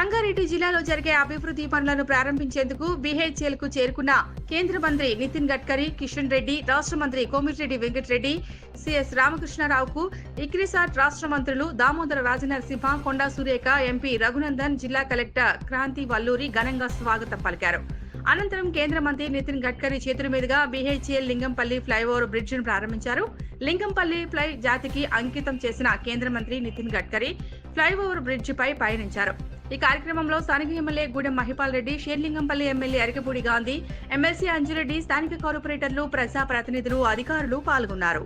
సంగారెడ్డి జిల్లాలో జరిగే అభివృద్ధి పనులను ప్రారంభించేందుకు బీహెచ్ఎల్కు చేరుకున్న కేంద్ర మంత్రి నితిన్ గడ్కరీ కిషన్ రెడ్డి రాష్ట్ర మంత్రి కోమిటిరెడ్డి వెంకటరెడ్డి సిఎస్ రామకృష్ణారావుకు ఇక్రిసాట్ రాష్ట్ర మంత్రులు దామోదర రాజనరసింహ కొండా సురేఖ ఎంపీ రఘునందన్ జిల్లా కలెక్టర్ క్రాంతి వల్లూరి ఘనంగా స్వాగతం పలికారు. అనంతరం కేంద్ర మంత్రి నితిన్ గడ్కరీ చేతుల మీదుగా బీహెచ్ఎల్ లింగంపల్లి ఫ్లైఓవర్ బ్రిడ్జ్ను ప్రారంభించారు. లింగంపల్లి ఫ్లై జాతికి అంకితం చేసిన కేంద్ర మంత్రి నితిన్ గడ్కరీ ఫ్లైఓవర్ బ్రిడ్జ్ పై పయనించారు. ఈ కార్యక్రమంలో స్థానిక MLA Gudem Mahipal Reddy Serilingampally MLA Arikapudi Gandhi MLC Anjireddy స్థానిక కార్పొరేటర్లు ప్రజా ప్రతినిధులు అధికారులు పాల్గొన్నారు.